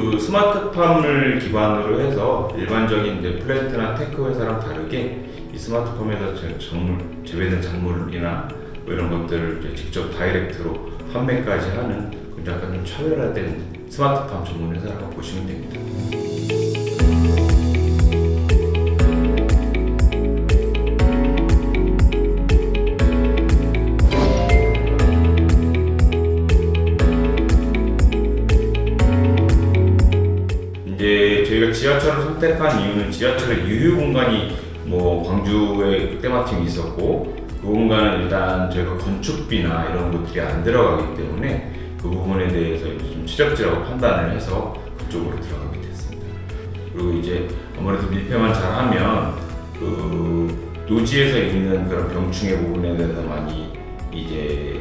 그 스마트팜을 기반으로 해서 일반적인 이제 플랜트나 테크 회사랑 다르게 이 스마트팜에서 제- 작물 재배된 작물이나 뭐 이런 것들을 직접 다이렉트로 판매까지 하는 그 약간 좀 차별화된 스마트팜 전문 회사라고 보시면 됩니다. 저희가 지하철을 선택한 이유는 지하철의 유휴 공간이 뭐 광주에 때마침 있었고 그 공간은 일단 저희가 건축비나 이런 것들이 안 들어가기 때문에 그 부분에 대해서 좀 최적지라고 판단을 해서 그쪽으로 들어가게 됐습니다. 그리고 이제 아무래도 밀폐만 잘하면 그 노지에서 있는 그런 병충해 부분에 대해서 많이 이제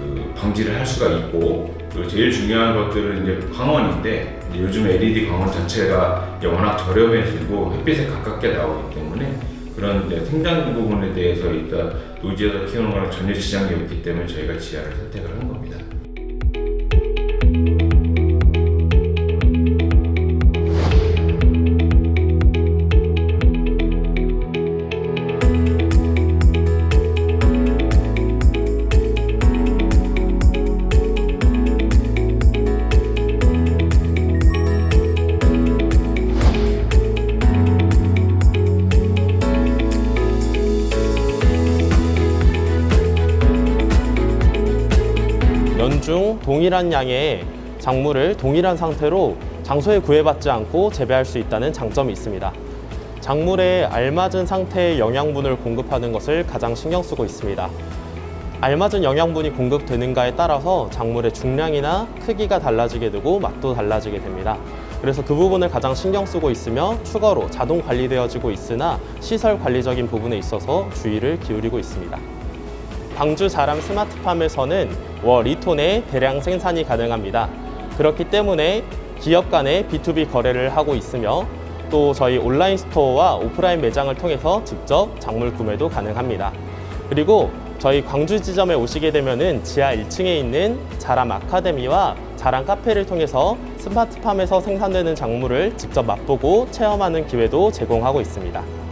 그 방지를 할 수가 있고 그리고 제일 중요한 것들은 이제 광원인데 이제 요즘 LED 광원 자체가 워낙 저렴해지고 햇빛에 가깝게 나오기 때문에 그런 이제 생장 부분에 대해서 일단 노지에서 키우는 거랑 전혀 지장이 없기 때문에 저희가 지하를 선택을 한 겁니다. 중 동일한 양의 작물을 동일한 상태로 장소에 구애받지 않고 재배할 수 있다는 장점이 있습니다. 작물에 알맞은 상태의 영양분을 공급하는 것을 가장 신경 쓰고 있습니다. 알맞은 영양분이 공급되는가에 따라서 작물의 중량이나 크기가 달라지게 되고 맛도 달라지게 됩니다. 그래서 그 부분을 가장 신경 쓰고 있으며 추가로 자동 관리되어지고 있으나 시설 관리적인 부분에 있어서 주의를 기울이고 있습니다. 광주 자람 스마트팜에서는 월 2톤의 대량 생산이 가능합니다. 그렇기 때문에 기업 간의 B2B 거래를 하고 있으며 또 저희 온라인 스토어와 오프라인 매장을 통해서 직접 작물 구매도 가능합니다. 그리고 저희 광주 지점에 오시게 되면은 지하 1층에 있는 자람 아카데미와 자람 카페를 통해서 스마트팜에서 생산되는 작물을 직접 맛보고 체험하는 기회도 제공하고 있습니다.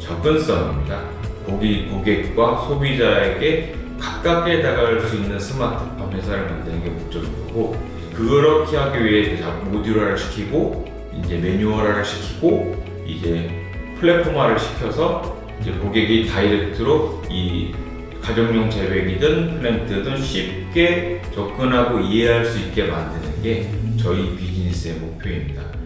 접근성입니다. 고기 고객과 소비자에게 가깝게 다가갈 수 있는 스마트팜 회사를 만드는 게 목적이고 그렇게 하기 위해 모듈화를 시키고 이제 매뉴얼화를 시키고 이제 플랫폼화를 시켜서 이제 고객이 다이렉트로 이 가정용 재배기든 플랜트든 쉽게 접근하고 이해할 수 있게 만드는 게 저희 비즈니스의 목표입니다.